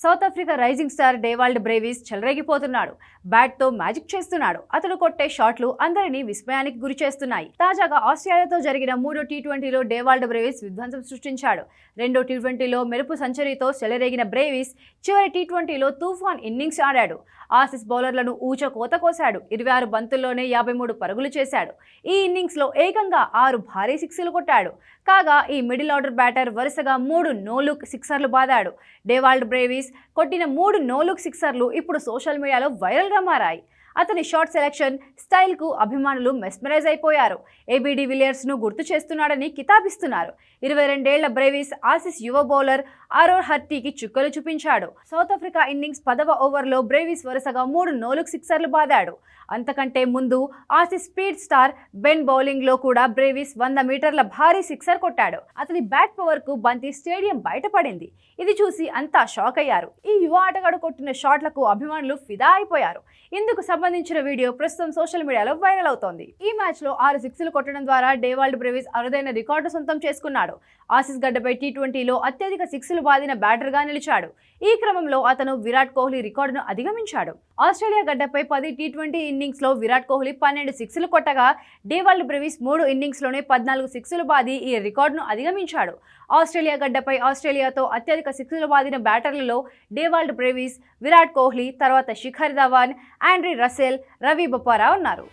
South Africa rising star Dewald Brevis చెలరేగిపోతున్నాడు. బ్యాట్తో magic చేస్తున్నాడు. అతడు కొట్టే షాట్లు అందరినీ విస్మయానికి గురి చేస్తున్నాయి. తాజాగా ఆస్ట్రేలియాతో జరిగిన మూడో టీ ట్వంటీలో డేవాల్డ్ బ్రేవిస్ విధ్వంసం సృష్టించాడు. రెండో టీ ట్వంటీలో మెరుపు సెంచరీతో చెలరేగిన బ్రేవిస్ చివరి టీ ట్వంటీలో తుఫాన్ ఇన్నింగ్స్ ఆడాడు. ఆసిస్ బౌలర్లను ఊచ కోత కోశాడు ఇరవై ఆరు బంతుల్లోనే యాభై మూడు పరుగులు చేశాడు. ఈ ఇన్నింగ్స్లో ఏకంగా ఆరు భారీ సిక్స్లు కొట్టాడు. కాగా ఈ మిడిల్ ఆర్డర్ బ్యాటర్ వరుసగా మూడు నోలుక్ సిక్సర్లు బాదాడు. డేవాల్డ్ బ్రేవిస్ కొట్టిన మూడు నోలుక్ సిక్సర్లు ఇప్పుడు సోషల్ మీడియాలో వైరల్గా మారాయి. అతని షార్ట్ సెలెక్షన్ స్టైల్కు అభిమానులు మెస్మరైజ్ అయిపోయారు. ఏబిడి విలియర్స్ను గుర్తు చేస్తున్నాడని కితాబిస్తున్నారు. ఇరవై రెండేళ్ళ బ్రేవిస్ ఆసిస్ యువ బౌలర్ ఆరోర్ హర్టీకి చుక్కలు చూపించాడు. సౌత్ ఆఫ్రికా ఇన్నింగ్స్ పదవ ఓవర్లో బ్రేవిస్ వరుసగా మూడు నోలుక్ సిక్సర్లు బాదాడు. అంతకంటే ముందు ఆసిస్ స్పీడ్ స్టార్ బెన్ బౌలింగ్లో కూడా బ్రేవిస్ వంద మీటర్ల భారీ సిక్సర్ కొట్టాడు. అతని బ్యాట్ పవర్కు బంతి స్టేడియం బయటపడింది. ఇది చూసి అంతా షాక్ అయ్యారు. ఈ యువ ఆటగాడు కొట్టిన షాట్లకు అభిమానులు ఫిదా అయిపోయారు. ఇందుకు సంబంధించిన వీడియో ప్రస్తుతం సోషల్ మీడియాలో వైరల్ అవుతోంది. ఈ మ్యాచ్లో ఆరు సిక్స్లు కొట్టడం ద్వారా డేవాల్డ్ బ్రేవిస్ అరుదైన రికార్డు సొంతం చేసుకున్నాడు. ఆసిస్ గడ్డపై టీ ట్వంటీలో అత్యధిక సిక్స్లు బాదిన బ్యాటర్గా నిలిచాడు. ఈ క్రమంలో అతను విరాట్ కోహ్లీ రికార్డును అధిగమించాడు. ఆస్ట్రేలియా గడ్డపై పది టీ ట్వంటీ ఇన్నింగ్స్లో విరాట్ కోహ్లీ పన్నెండు సిక్స్లు కొట్టగా డేవాల్డ్ బ్రెవిస్ మూడు ఇన్నింగ్స్లోనే పద్నాలుగు సిక్స్లు బాది ఈ రికార్డును అధిగమించాడు. ఆస్ట్రేలియా గడ్డపై ఆస్ట్రేలియాతో అత్యధిక సిక్స్లు బాదిన బ్యాటర్లలో డేవాల్డ్ బ్రెవిస్ విరాట్ కోహ్లీ తర్వాత Shikhar Dhawan Andre Russell Ravi బొప్పారావు ఉన్నారు.